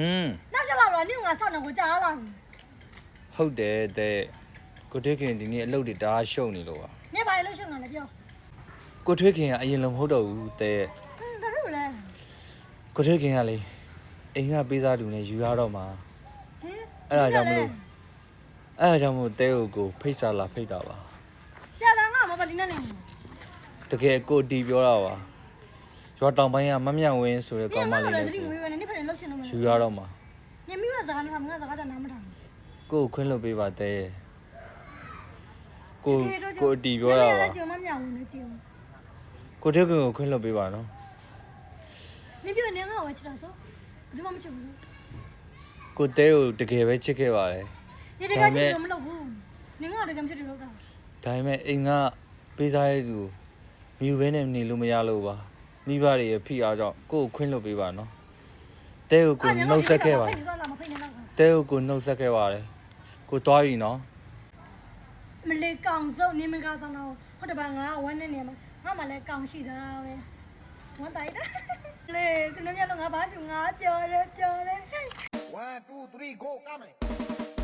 ဟွန်းနောက်ကြလောက်တော့နင့်ကငါစောင့်နေကိုကြားလာပြီဟုတ်တယ်တဲ့ကိုထွေးခင်ဒီနေ့အလုပ်တွေတအားရှုံနေလို့ပါနင့်ဘာလို့ရှုံတာလဲပြောကိုထွေးခင်ကအရင်လုံးမဟုတ်တော့ဘူးတဲ့ဟင်းဘာဖြစ်လို့လဲကိုထွေးခင်ကလေအိမ်ကပေးစားသူနဲ့ယူရတော့မှာဟင်းအဲ့ဒါကြောင့်မလို့အဲ့ဒါကြောင့်မို့တဲကိုကိုဖိတ်စာလာဖိတ်တာပါပြတာငါမပလီနဲ့နေတကယ်ကိုတီပြောတာပါ ရွာတောင်ပိုင်းကမမြတ်ဝင်းဆိုတဲ့ဒီကောင်မမှာလေးလည်းနဲ့သတိမွေးပဲနဲ့နင့်ဖက်လှုပ်ချင်လို့မယူရတော့မှာညမိမစကားနဲ့ငါစကားတနားမထားကိုကိုခွင့်လွှတ်ပေးပါတဲကိုကိုတီပြောတာပါကြုံမမြောင်နေကြုံကိုထွေးခင်ကိုခွင့်လွှတ်ပေးပါနော်နင်ပြောနေငါ့ကိုချစ်တာဆိုဘယ်သူမှမချစ်ဘူးကိုတဲကိုတကယ်ပဲချစ်ခဲ့ပါတယ်ဒီတကယ်ချစ်လို့မလုပ်ဘူးနင်ငါ့ကိုတကယ်ချစ်တယ်လို့တာဒါပေမဲ့အိမ်ကပေးစားရဲ့သူကိုမြူဘဲနဲ့နေလို့မရလို့ပါ မိဘတွေရဲ့ဖိအားကြောင့်ကိုကိုခွင့်လွှတ်ပေးပါနော်တဲကိုကိုနှုတ်ဆက်ခဲ့ပါဖိတ်တော့လာမဖိတ်နေတော့တဲကိုကိုနှုတ်ဆက်ခဲ့ပါတယ်ကိုသွားပြီနော်မလေးကောင်စုံနင်မကဆောင်တော့ဟုတ်တယ်ပါငါဝမ်းနေနေမှာငါမှလည်းကောင်ရှိတာပဲဝမ်းတိုက်တာလေသူတို့ညလုံးငါဘာကျငါကြော်ရဲကြော်ရဲ One, two, three, go, come.